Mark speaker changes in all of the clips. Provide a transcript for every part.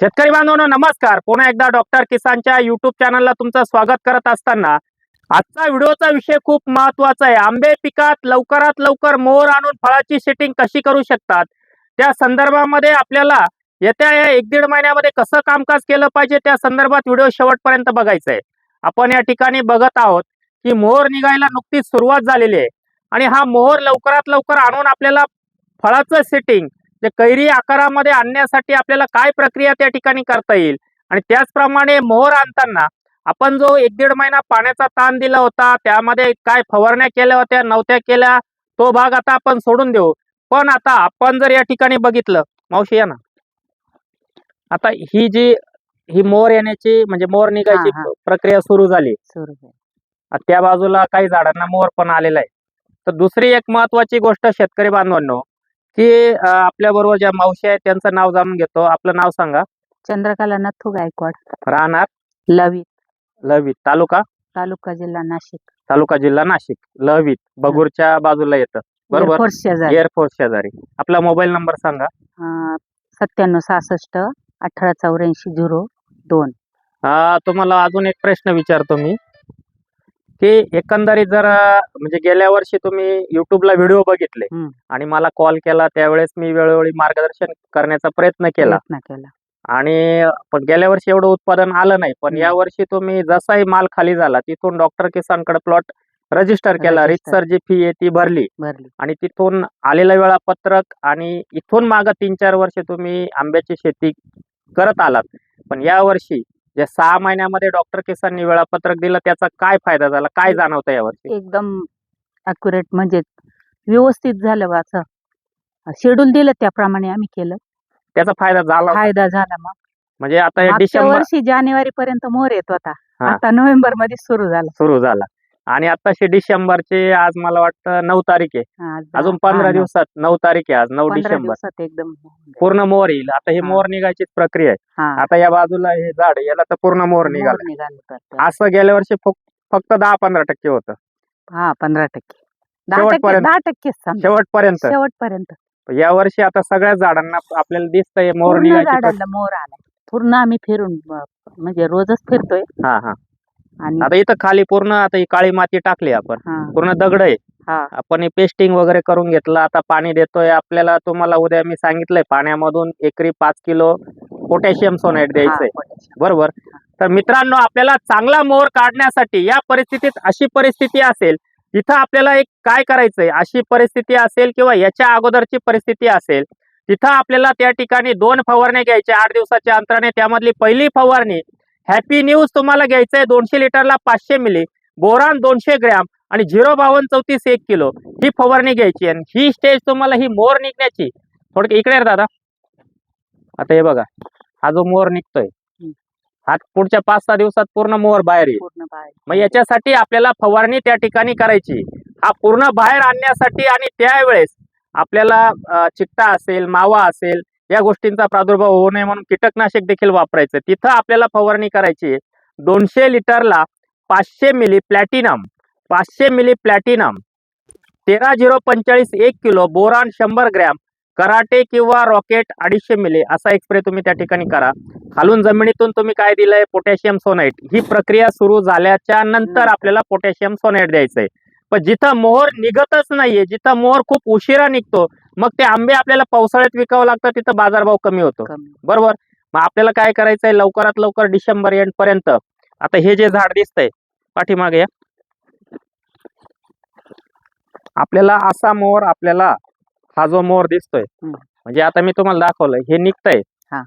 Speaker 1: शेतकरी बांधवांनो नमस्कार. पुन्हा एकदा डॉक्टर किसानच्या युट्यूब चॅनलला तुमचं स्वागत करत असताना आजचा व्हिडिओचा विषय खूप महत्त्वाचा आहे. आंबे पिकात लवकरात लवकर मोहर आणून फळाची सेटिंग कशी करू शकतात? त्या संदर्भामध्ये आपल्याला येत्या या एक दीड महिन्यामध्ये कसं कामकाज केलं पाहिजे त्या संदर्भात व्हिडिओ शेवटपर्यंत बघायचा आहे आपण या ठिकाणी बघत आहोत की मोहर निघायला नुकतीच सुरुवात झालेली आहे आणि हा मोहर लवकरात लवकर आणून आपल्याला फळाचं सेटिंग कैरी आकारामध्ये आणण्यासाठी आपल्याला काय प्रक्रिया त्या ठिकाणी करता येईल? आणि त्याचप्रमाणे मोहर आणताना आपण जो एक दीड महिना पाण्याचा ताण दिला होता त्यामध्ये काय फवारण्या केल्या होत्या नव्हत्या केल्या तो भाग आता आपण सोडून देऊ. पण आता आपण जर या ठिकाणी बघितलं मावशी या ना. आता ही जी ही मोहर येण्याची म्हणजे मोहर निघायची. प्रक्रिया सुरू झाली. त्या बाजूला काही झाडांना मोहर पण आलेला आहे. तर दुसरी एक महत्वाची गोष्ट शेतकरी बांधवांनो की आपल्या बरोबर ज्या मावशी आहेत त्यांचं नाव जाणून घेतो. आपलं नाव सांगा.
Speaker 2: चंद्रकला नथू गायकवाड.
Speaker 1: राहणार?
Speaker 2: लवित.
Speaker 1: लवित. तालुका?
Speaker 2: तालुका जिल्हा नाशिक.
Speaker 1: तालुका जिल्हा नाशिक. लवित. बगूरच्या बाजूला येतं. बरोबर?
Speaker 2: एअरफोर्स शेजारी.
Speaker 1: एअरफोर्स शेजारी. आपला मोबाईल नंबर सांगा.
Speaker 2: अं, सत्त्याण्णव सहासष्ट अठरा चौऱ्याऐंशी झिरो दोन.
Speaker 1: अं, तुम्हाला अजून एक प्रश्न विचारतो मी. की एकंदरीत जर म्हणजे गेल्या वर्षी तुम्ही युट्यूबला व्हिडिओ बघितले
Speaker 2: हम्म.
Speaker 1: आणि मला कॉल केला त्यावेळेस मी वेळोवेळी मार्गदर्शन करण्याचा प्रयत्न केला.
Speaker 2: प्रयत्न केला.
Speaker 1: आणि पण गेल्या वर्षी एवढं उत्पादन आलं नाही. पण
Speaker 2: हम्म.
Speaker 1: या वर्षी तुम्ही जसाही माल खाली झाला तिथून डॉक्टर किसानकडे प्लॉट रजिस्टर केला.
Speaker 2: Register.
Speaker 1: रितसर जी फी आहे ती भरली.
Speaker 2: भरली.
Speaker 1: आणि तिथून आलेलं वेळापत्रक आणि इथून मागं तीन चार वर्ष तुम्ही आंब्याची शेती करत आलात. पण या वर्षी जे सहा महिन्यामध्ये डॉक्टर किसाननी वेळापत्रक दिलं त्याचा काय फायदा झाला? काय जाणवतं यावर्षी
Speaker 2: एकदम अक्युरेट म्हणजे व्यवस्थित झालं बा असं. शेड्यूल दिलं त्याप्रमाणे आम्ही केलं.
Speaker 1: त्याचा फायदा झाला
Speaker 2: फायदा झाला मग.
Speaker 1: म्हणजे आता
Speaker 2: मागच्या
Speaker 1: डिसेंबर
Speaker 2: वर्षी जानेवारी पर्यंत मोर येत होता.
Speaker 1: हा.
Speaker 2: आता नोव्हेंबरमध्ये सुरू झाला.
Speaker 1: सुरू झाला. आणि आताशे डिसेंबरचे आज मला वाटतं नऊ तारीख आहे. अजून पंधरा दिवसात नऊ तारीख आहे आज नऊ डिसेंबर.
Speaker 2: एकदम.
Speaker 1: पूर्ण मोहर येईल. आता हे. मोहर निघायची प्रक्रिया आहे.
Speaker 2: हा.
Speaker 1: आता या बाजूला हे झाड याला तर पूर्ण मोहर
Speaker 2: मोर
Speaker 1: निघाला. असं गेल्या वर्षी फक- फक्त दहा पंधरा टक्के होतं.
Speaker 2: हा पंधरा टक्के. दहा टक्के
Speaker 1: शेवटपर्यंत. शेवटपर्यंत.
Speaker 2: शेवटपर्यंत.
Speaker 1: या वर्षी आता सगळ्या झाडांना आपल्याला दिसतंय मोहर निघायची
Speaker 2: मोर आलाय. पूर्ण आम्ही फिरून म्हणजे रोजच फिरतोय.
Speaker 1: हा हा.
Speaker 2: आणि
Speaker 1: आता इथं खाली पूर्ण आता ही काळी माती टाकली आपण.
Speaker 2: हा,
Speaker 1: पूर्ण दगड आहे.
Speaker 2: हा.
Speaker 1: आपण पेस्टिंग वगैरे करून घेतलं आता पाणी देतोय. आपल्याला तुम्हाला उद्या मी सांगितलंय पाण्यामधून एकरी पाच किलो पोटॅशियम सोनाईट द्यायचंय. बरोबर? तर मित्रांनो आपल्याला चांगला मोहर काढण्यासाठी या परिस्थितीत अशी परिस्थिती असेल जिथं आपल्याला एक काय करायचंय? अशी परिस्थिती असेल किंवा याच्या अगोदरची परिस्थिती असेल तिथं आपल्याला त्या ठिकाणी दोन फवारण्या घ्यायच्या आठ दिवसाच्या अंतराने. त्यामधली पहिली फवारणी हॅपी न्यूज तुम्हाला घ्यायचंय दोनशे लिटरला पाचशे मिली बोरान दोनशे ग्रॅम आणि झिरो बावन्न चौतीस एक किलो. ही फवारणी घ्यायची आणि ही स्टेज तुम्हाला ही मोर निघण्याची. थोडं इकडे दादा. आता हे बघा. हा जो मोर निघतोय. हा पुढच्या पाच सहा दिवसात पूर्ण मोहर बाहेर येईल. मग याच्यासाठी आपल्याला फवारणी त्या ठिकाणी करायची. हा पूर्ण बाहेर आणण्यासाठी आणि त्यावेळेस आपल्याला चिकटा असेल मावा असेल या गोष्टींचा प्रादुर्भाव होऊ नये म्हणून कीटकनाशक देखील वापरायचं. तिथं आपल्याला फवारणी करायची दोनशे लिटरला पाचशे मिली प्लॅटिनम पाचशे मिली प्लॅटिनम तेरा झिरो पंचेचाळीस एक किलो बोरान शंभर ग्रॅम कराटे किंवा रॉकेट अडीचशे मिली असा एक स्प्रे तुम्ही त्या ठिकाणी करा. खालून जमिनीतून तुम्ही काय दिलंय? पोटॅशियम सोनाईट. ही प्रक्रिया सुरू
Speaker 2: झाल्याच्यानंतर
Speaker 1: आपल्याला पोटॅशियम सोनाईट द्यायचंय. पण जिथं मोहर निघतच नाहीये जिथं मोहर खूप उशिरा निघतो मग ते आंबे आपल्याला पावसाळ्यात विकावं लागतं तिथं बाजारभाव कमी होतो. बरोबर? मग आपल्याला काय करायचंय? लवकरात लवकर डिसेंबर एंड पर्यंत. आता हे जे झाड दिसतंय पाठीमागे या. आपल्याला असा मोहर आपल्याला हा जो मोहर दिसतोय. म्हणजे आता मी तुम्हाला दाखवलं हे निघतंय.
Speaker 2: हा.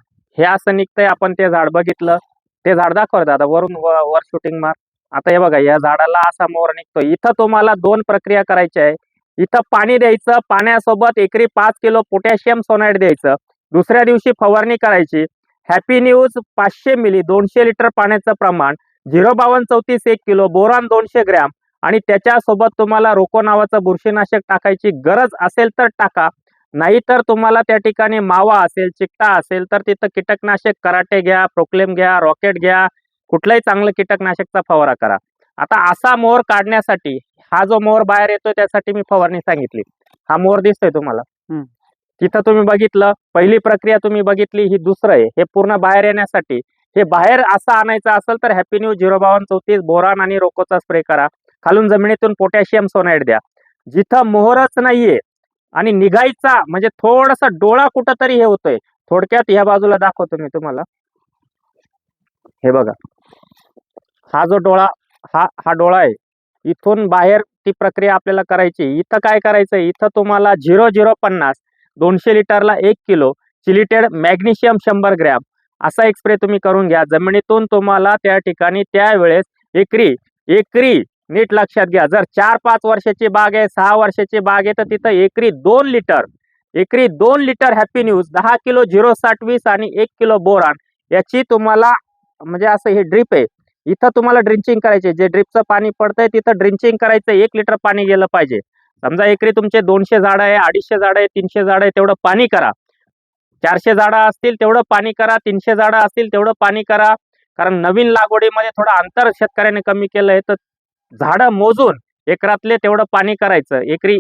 Speaker 1: असं निघतंय आपण ते झाड बघितलं. ते झाड दाखवलं दादा वरून वर शूटिंग मार. आता हे बघा या झाडाला असा मोर निघतोय इथं तुम्हाला दोन प्रक्रिया करायच्या आहे. इथं पाणी द्यायचं पाण्यासोबत एकरी पाच किलो पोटॅशियम सोनाईट द्यायचं. दुसऱ्या दिवशी फवारणी करायची. हॅपी न्यूज पाचशे मिली दोनशे लिटर पाण्याचं प्रमाण झिरो बावन्न चौतीस एक किलो बोरान दोनशे ग्रॅम. आणि त्याच्यासोबत तुम्हाला रोको नावाचं बुरशीनाशक टाकायची गरज असेल तर टाका. नाहीतर तुम्हाला त्या ठिकाणी मावा असेल चिकटा असेल तर तिथं कीटकनाशक कराटे घ्या प्रोक्लेम घ्या रॉकेट घ्या कुठलाही चांगलं कीटकनाशकचा फवारा करा. आता असा मोहर काढण्यासाठी हा जो मोहर बाहेर येतोय त्यासाठी मी फवारणी सांगितली. हा मोहर दिसतोय तुम्हाला. तिथं तुम्ही बघितलं पहिली प्रक्रिया तुम्ही बघितली ही दुसरं आहे. हे पूर्ण बाहेर येण्यासाठी हे बाहेर असं आणायचं असेल तर हॅपी न्यू झिरो बावन्न चौतीस बोरान आणि रोकोचा स्प्रे करा. खालून जमिनीतून पोटॅशियम सोनाईट द्या. जिथं मोहरच नाहीये आणि निघायचा म्हणजे थोडासा डोळा कुठं तरी हे होतोय. थोडक्यात ह्या बाजूला दाखवतो मी तुम्हाला. हे बघा. हा जो डोळा हा हा डोळा आहे इथून बाहेर ती प्रक्रिया आपल्याला करायची. इथं काय करायचं? इथं तुम्हाला झिरो झिरो पन्नास दोनशे लिटरला एक किलो चिलिटेड मॅग्नेशियम शंभर ग्रॅम असा एक स्प्रे तुम्ही करून घ्या. जमिनीतून तुम्हाला त्या ठिकाणी त्यावेळेस एकरी एकरी नीट लक्षात घ्या. जर चार पाच वर्षाची बाग आहे सहा वर्षाची बाग आहे तर तिथं एकरी दोन लिटर एकरी दोन लिटर हॅपी न्यूज दहा किलो झिरो साठ वीस आणि एक किलो बोरान याची तुम्हाला म्हणजे असं हे ड्रीप आहे. इथं तुम्हाला ड्रिंचिंग करायचे जे ड्रिपचं पाणी पडतंय तिथं ड्रिंचिंग करायचं. एक लिटर पाणी गेलं पाहिजे. समजा एकरी तुमचे दोनशे झाडं आहे अडीचशे झाडं आहे तीनशे झाडं आहे तेवढं पाणी करा. चारशे झाडं असतील तेवढं पाणी करा. तीनशे झाडं असतील तेवढं पाणी करा. कारण नवीन लागवडीमध्ये थोडं अंतर शेतकऱ्याने कमी केलंय. तर झाडं मोजून एकरातले तेवढं पाणी करायचं. एकरी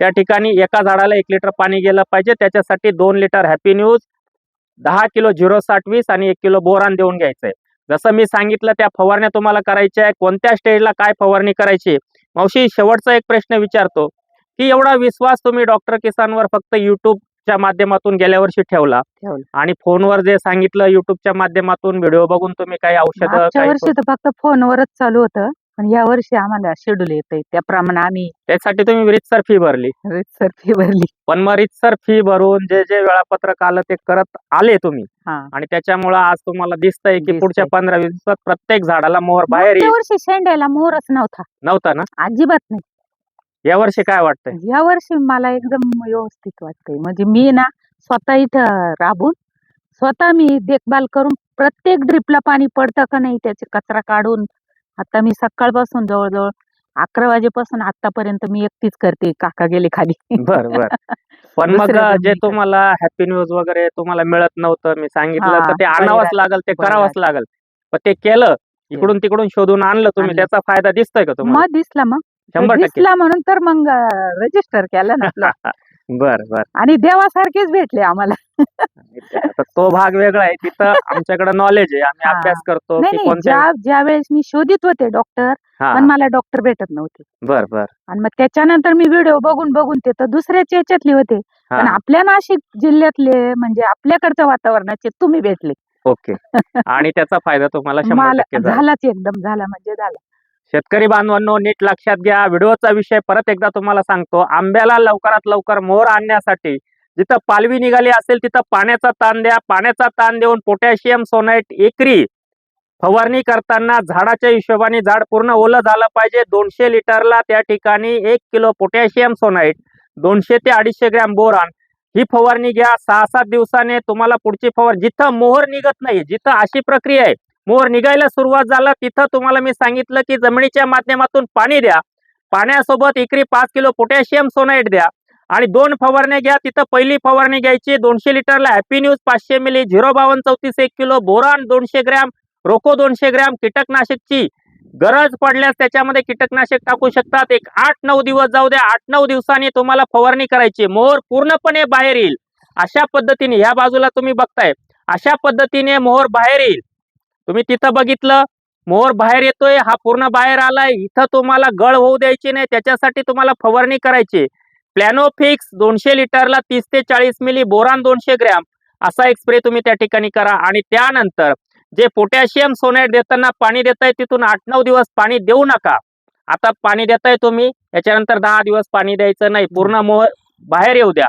Speaker 1: त्या ठिकाणी एका झाडाला एक लिटर पाणी गेलं पाहिजे. त्याच्यासाठी दोन लिटर हॅपी न्यूज दहा किलो झिरो साठ वीस आणि एक किलो बोरान देऊन घ्यायचंय. जसं मी सांगितलं त्या फवारण्या तुम्हाला करायच्या आहे कोणत्या स्टेजला काय फवारणी करायची? मावशी शेवटचा एक प्रश्न विचारतो. की एवढा विश्वास तुम्ही डॉक्टर किसानवर फक्त युट्यूबच्या माध्यमातून गेल्या वर्षी ठेवला. आणि फोनवर जे सांगितलं युट्यूबच्या माध्यमातून व्हिडिओ बघून तुम्ही काही औषधं
Speaker 2: वर्षी तर फक्त फोनवरच चालू होतं. पण या वर्षी आम्हाला शेड्यूल येतंय. त्याप्रमाणे आम्ही
Speaker 1: त्यासाठी तुम्ही रितसर फी भरली.
Speaker 2: सर फी भरली.
Speaker 1: पण मग रितसर फी भरून जे जे वेळापत्रक आलं ते करत आले तुम्ही.
Speaker 2: हा.
Speaker 1: आणि त्याच्यामुळं आज तुम्हाला दिसतंय की
Speaker 2: दिसतंय.
Speaker 1: पुढच्या पंधरा वीस दिवसात प्रत्येक झाडाला मोहर बाहेर येईल.
Speaker 2: वर्षी शेंड्याला मोहरच नव्हता.
Speaker 1: नव्हता ना?
Speaker 2: अजिबात नाही.
Speaker 1: या वर्षी काय वाटतंय?
Speaker 2: या वर्षी मला एकदम व्यवस्थित वाटतंय. म्हणजे मी ना स्वतः इथं राबून स्वतः मी देखभाल करून प्रत्येक ड्रिपला पाणी पडतं का नाही त्याचे कचरा काढून आता मी सकाळपासून जवळजवळ अकरा वाजेपासून आतापर्यंत मी एकटीच करते काका गेले खाली
Speaker 1: बर बर पण मग
Speaker 2: दुसऱ्या
Speaker 1: जे. तुम्हाला हॅपी न्यूज वगैरे तुम्हाला मिळत नव्हतं मी सांगितलं
Speaker 2: हा,
Speaker 1: तर ते आणावंच. लागल ते करावंच. लागल पण ते केलं इकडून तिकडून शोधून आणलं तुम्ही
Speaker 2: आणलं.
Speaker 1: त्याचा फायदा दिसतोय का तुम्हाला
Speaker 2: मग दिसला मग
Speaker 1: शंभर टक्के
Speaker 2: दिसला म्हणून तर मग रजिस्टर केलं ना आपलं.
Speaker 1: बर बर.
Speaker 2: आणि देवासारखेच भेटले आम्हाला.
Speaker 1: आता तो भाग वेगळा आहे. तिथं आमच्याकडे नॉलेज आहे. आम्ही
Speaker 2: हा.
Speaker 1: अभ्यास करतो
Speaker 2: नाही
Speaker 1: की
Speaker 2: नाही.
Speaker 1: कोणत्या
Speaker 2: ज्या ज्या वेळेस मी शोधित होते डॉक्टर
Speaker 1: हा.
Speaker 2: पण मला डॉक्टर भेटत नव्हते.
Speaker 1: बर बर.
Speaker 2: आणि मग त्याच्यानंतर मी व्हिडिओ बघून बघून ते तर दुसऱ्याच्या याच्यातले होते.
Speaker 1: हा.
Speaker 2: पण आपल्या नाशिक जिल्ह्यातले म्हणजे आपल्याकडच्या वातावरणाचे तुम्ही भेटले.
Speaker 1: ओके. आणि त्याचा फायदा तुम्हाला शंभर
Speaker 2: मला
Speaker 1: टक्के झाला.
Speaker 2: झालाच एकदम झाला म्हणजे झाला.
Speaker 1: शेतकरी बांधवांनो नीट लक्षात घ्या. व्हिडिओचा विषय परत एकदा तुम्हाला सांगतो. आंब्याला लवकरात लवकर मोहर आणण्यासाठी जिथं पालवी निघाली असेल तिथं पाण्याचा ताण द्या. पाण्याचा ताण देऊन पोटॅशियम सोनाईट एकरी फवारणी करताना झाडाच्या हिशोबाने झाड पूर्ण ओलं झालं पाहिजे. दोनशे लिटरला त्या ठिकाणी एक किलो पोटॅशियम सोनाईट दोनशे ते अडीचशे ग्रॅम बोरान ही फवारणी घ्या. सहा सात दिवसाने तुम्हाला पुढची फवार जिथं मोहर निघत नाही जिथं अशी प्रक्रिया आहे मोर निघायला सुरुवात झाला. तिथं तुम्हाला मी सांगितलं की जमिनीच्या माध्यमातून पाणी द्या. पाण्यासोबत एकरी पाच किलो पोटॅशियम सोनाईट द्या. आणि दोन फवारण्या घ्या. तिथं पहिली फवारणी घ्यायची दोनशे लिटरला हॅपी न्यूज पाचशे मिली झिरो बावन्न चौतीस एक किलो बोरान दोनशे ग्रॅम रोको दोनशे ग्रॅम कीटकनाशकची गरज पडल्यास त्याच्यामध्ये कीटकनाशक टाकू शकतात. एक आठ नऊ दिवस जाऊ द्या. आठ नऊ दिवसांनी तुम्हाला फवारणी करायची. मोहर पूर्णपणे बाहेर येईल. अशा पद्धतीने ह्या बाजूला तुम्ही बघताय. अशा पद्धतीने मोहर बाहेर येईल. तुम्ही तिथं बघितलं मोर बाहेर येतोय हा पूर्ण बाहेर आलाय इथं तुम्हाला गळ होऊ द्यायची नाही त्याच्यासाठी तुम्हाला फवारणी करायची. प्लॅनोफिक्स दोनशे लिटरला तीस ते चाळीस मिली बोरान दोनशे ग्रॅम असा एक स्प्रे तुम्ही त्या ठिकाणी करा. आणि त्यानंतर जे पोटॅशियम सोनेट देताना पाणी देताय तिथून आठ नऊ दिवस पाणी देऊ नका. आता पाणी देताय तुम्ही याच्यानंतर दहा दिवस पाणी द्यायचं नाही. पूर्ण मोहर बाहेर येऊ द्या.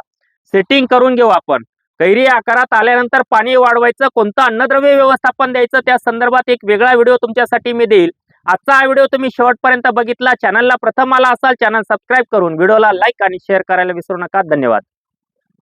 Speaker 1: सेटिंग करून घेऊ आपण. कैरी आकारात आल्यानंतर पाणी वाढवायचं कोणतं अन्नद्रव्य व्यवस्थापन द्यायचं त्या संदर्भात एक वेगळा व्हिडिओ तुमच्यासाठी मी देईल. आजचा हा व्हिडिओ तुम्ही शेवटपर्यंत बघितला. चॅनलला प्रथम आला असाल चॅनल सबस्क्राईब करून व्हिडिओला लाईक आणि शेअर करायला विसरू नका. धन्यवाद.